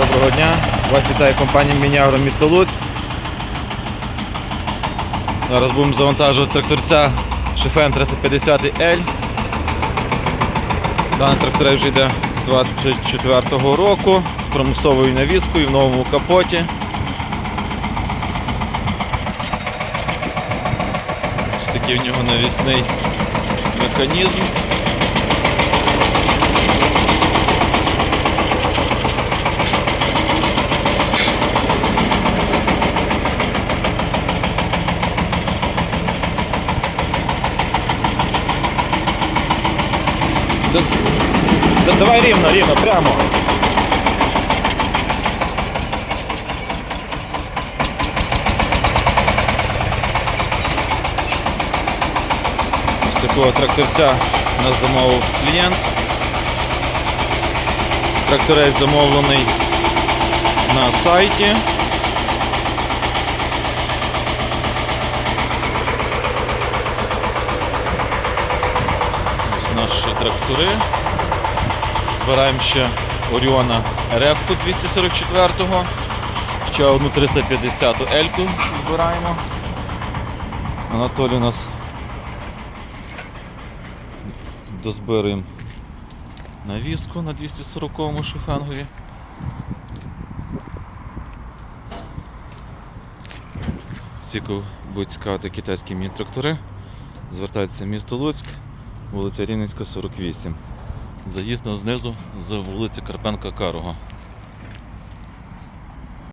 Доброго дня. Вас вітає компанія Мінягро місто Луцьк. Зараз будемо завантажувати тракторця Шефен 350L. Даний трактор вже йде 24-го року з примусовою навіскою в новому капоті. Ось такий в нього навісний механізм. Давай рівно, рівно, прямо. Ось такого тракторця нас замовив клієнт. Тракторець замовлений на сайті. Ось наші трактори. Збираємо ще Оріона РФ 244-го. Ще одну 350-ту Ельку збираємо. Анатолій у нас дозбираємо навіску на 240-му шифенгові. Всі, будуть цікавити китайські міні-трактори, звертайтеся в місто Луцьк, вулиця Рівненська, 48. Заїзд на знизу з вулиці Карпенка Карого.